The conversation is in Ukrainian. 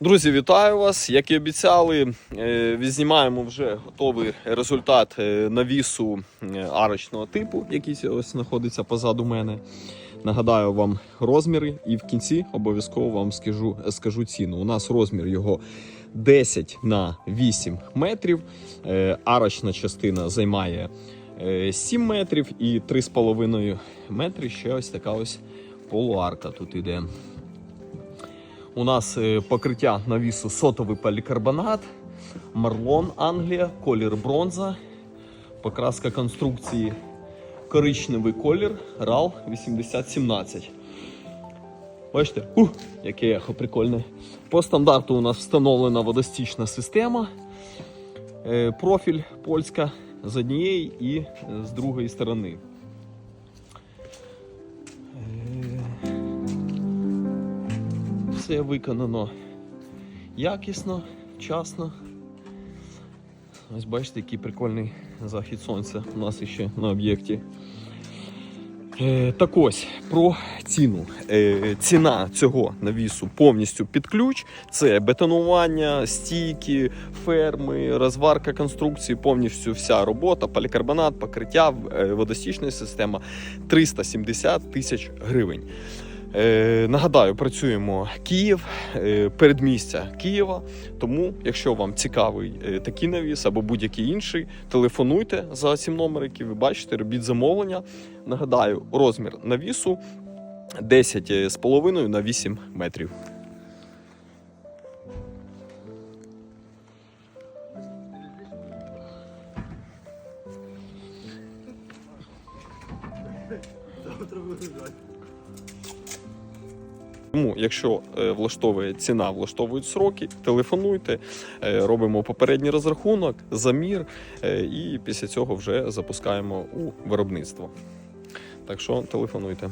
Друзі, вітаю вас! Як і обіцяли, е, відзнімаємо вже готовий результат е, навісу е, арочного типу, який ось знаходиться позаду мене. Нагадаю вам розміри, і в кінці обов'язково вам скажу, скажу ціну. У нас розмір його 10 на 8 метрів. Арочна частина займає е, 7 метрів і 3,5 метри. Ще ось така ось полуарка тут іде. У нас е, покриття навісу сотовий полікарбонат, марлон Англія, колір бронза, покраска конструкції коричневий колір RAL 8017. Бачите, ух, яке ехо прикольне. По стандарту у нас встановлена водостічна система. Е, Профіль польська з однієї і з другої сторони. Все виконано якісно, вчасно. Ось бачите, який прикольний захід сонця у нас ще на об'єкті. Е, так ось про ціну. Е, ціна цього навісу повністю під ключ. Це бетонування, стійки, ферми, розварка конструкції, повністю вся робота, полікарбонат, покриття, е, водостічна система 370 тисяч гривень. Е, нагадаю, працюємо Київ, е, передмістя Києва. Тому, якщо вам цікавий е, такий навіс або будь-який інший, телефонуйте за цим номером, який ви бачите, робіть замовлення. Нагадаю, розмір навісу 10,5 на 8 метрів. Тому, якщо е, влаштовує ціна, влаштовують сроки, телефонуйте, е, робимо попередній розрахунок, замір, е, і після цього вже запускаємо у виробництво. Так що телефонуйте.